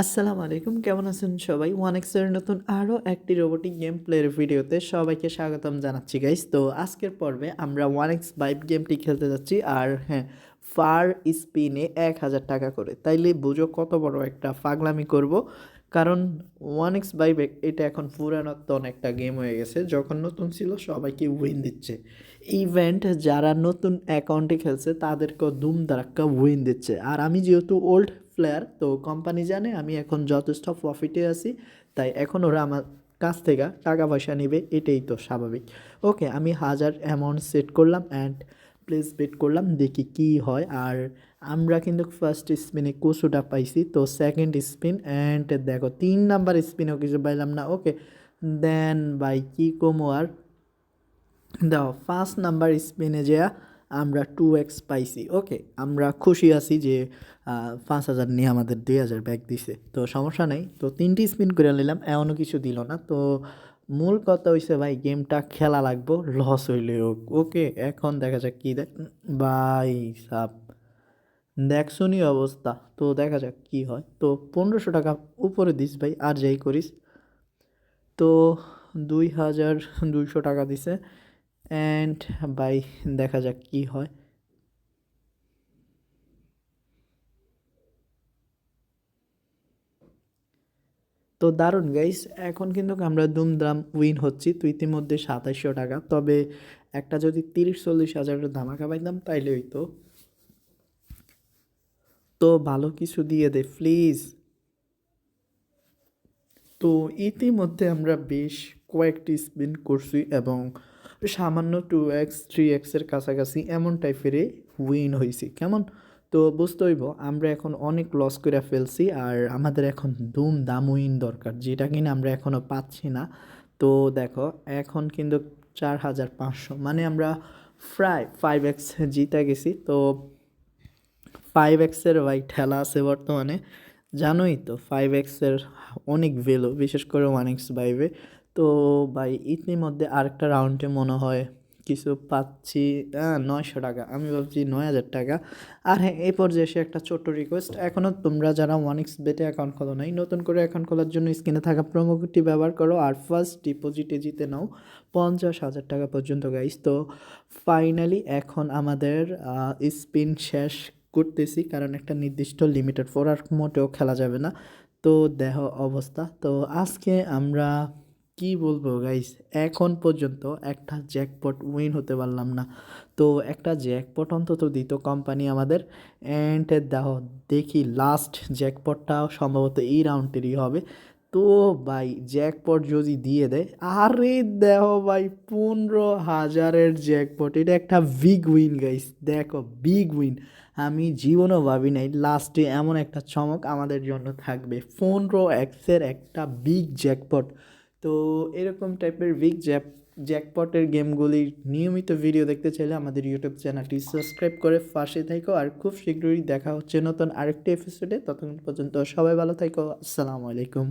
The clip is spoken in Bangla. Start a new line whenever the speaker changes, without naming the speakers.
আসসালামু আলাইকুম, কেমন আছেন সবাই? ওয়ান এক্সের নতুন আরও একটি রোবোটিক গেম প্লের ভিডিওতে সবাইকে স্বাগতম জানাচ্ছি গাইস তো আজকের পর্বে আমরা ওয়ান এক্স বাইব গেমটি খেলতে যাচ্ছি, আর হ্যাঁ ফার স্পিনে এক হাজার টাকা করে। তাইলে বুঝো কত বড় একটা ফাগলামি করব। কারণ ওয়ান এক্স বাইব এটা এখন পুরানত্তন একটা গেম হয়ে গেছে, যখন নতুন ছিল সবাইকে উইন দিচ্ছে। ইভেন্ট যারা নতুন অ্যাকাউন্টে খেলছে, তাদেরকেও দুম দারাক্কা উইন দিচ্ছে। আর আমি যেহেতু ওল্ড প্লেয়ার তো কোম্পানি জানে আমি এখন যথেষ্ট প্রফিটে আছি, তাই এখন ওরা আমার কাছ থেকে টাকা পয়সা নেবে, এটাই তো স্বাভাবিক। ওকে আমি হাজার অ্যামাউন্ট সেট করলাম অ্যান্ড প্লেস বেট করলাম, দেখি কি হয়। আর আমরা কিন্তু ফার্স্ট স্পিনে কুসুটা পাইছি, তো সেকেন্ড স্পিন অ্যান্ড দেখো তিন নাম্বার স্পিনেও কিছু পাইলাম না ওকে দেন বাই কি কমো আর? দেখো ফার্স্ট নাম্বার স্পিনে যে আমরা টু এক্স পাইছি ওকে আমরা খুশি আছি যে পাঁচ হাজার নিয়ে আমাদের দুই হাজার ব্যাগ দিছে, তো সমস্যা নেই। তো তিনটি স্পিন করে নিলাম, এমনও কিছু দিল না, তো মূল কথা হইছে ভাই গেমটা খেলা লাগবো লস হইলে ওকে এখন দেখা যাক কী দেখ ভাই সাপ দেখছনি অবস্থা? তো দেখা যাক কি হয়। তো পনেরোশো টাকা উপরে দিস ভাই, আর যাই করিস। তো দুই হাজার দুইশো টাকা দিছে। অ্যান্ড বাই দেখা যাক কি হয়। তো দারুণ গাইস এখন কিন্তু আমরা দুমদাম উইন হচ্ছি। তো ইতিমধ্যে সাতাইশশো টাকা। তবে একটা যদি তিরিশ, চল্লিশ হাজারের ধামাকা পাইতাম, তাইলে হইতো। তো ভালো কিছু দিয়ে দে প্লিজ তো ইতিমধ্যে আমরা বেশ কয়েকটি স্পিন করছি এবং সামান্য টু এক্স থ্রি এক্সের কাছাকাছি এমন টাইপেরই উইন হয়েছি কেমন? তো বুঝতে হইব, আমরা এখন অনেক লস করে ফেলছি আর আমাদের এখন দুম দামুইন দরকার, যেটা কিনা আমরা এখনও পাচ্ছি না। তো দেখো, এখন কিন্তু চার হাজার পাঁচশো মানে আমরা প্রায় ফাইভ এক্স জিতে গেছি। তো ফাইভ এক্সের ভাই ঠেলা আছে বর্তমানে, জানোই তো ফাইভ এক্সের অনেক ভ্যালু বিশেষ করে ওয়ান এক্স ফাইভে তো ভাই, ইতিমধ্যে আরেকটা রাউন্ডে মনে হয় কিছু পাচ্ছি নয়শো টাকা। আমি ভাবছি নয় হাজার টাকা। আর হ্যাঁ এই পর্যায়ে এসে একটা ছোট্ট রিকোয়েস্ট এখনও তোমরা যারা ওয়ান এক্স বেটে অ্যাকাউন্ট খোলো নাই, নতুন করে অ্যাকাউন্ট খোলার জন্য স্ক্রিনে থাকা প্রোমোটি ব্যবহার করো আর ফার্স্ট ডিপোজিটে জিতে নাও পঞ্চাশ হাজার টাকা পর্যন্ত গাইস তো ফাইনালি এখন আমাদের স্পিন শেষ করতেছি, কারণ একটা নির্দিষ্ট লিমিটেড ফোর আর মোটেও খেলা যাবে না। তো দেহ অবস্থা। তো আজকে আমরা কি বলব গাইস এখন পর্যন্ত একটা জ্যাকপট উইন হতে পারলাম না। তো একটা জ্যাকপট অন্তত দিত কোম্পানি আমাদের। অ্যান্ড দেহ দেখি লাস্ট জ্যাকপটটাও সম্ভবত এই রাউন্ডেরই হবে। তো ভাই জ্যাকপট যদি দিয়ে দেয়, আরে দেহ ভাই, পনেরো হাজারের জ্যাকপট এটা একটা বিগ উইন গাইস দেখো বিগ উইন আমি জীবনও ভাবি নাই লাস্টে এমন একটা চমক আমাদের জন্য থাকবে। পনেরো এক্সের একটা বিগ জ্যাকপট তো এরকম টাইপের উইক জ্যাপ জ্যাকপটের গেমগুলির নিয়মিত ভিডিও দেখতে চাইলে আমাদের ইউটিউব চ্যানেলটি সাবস্ক্রাইব করে পাশে থাকো। আর খুব শীঘ্রই দেখা হচ্ছে নতুন আরেকটি এপিসোডে ততক্ষণ পর্যন্ত সবাই ভালো থাকো। আসসালামু আলাইকুম।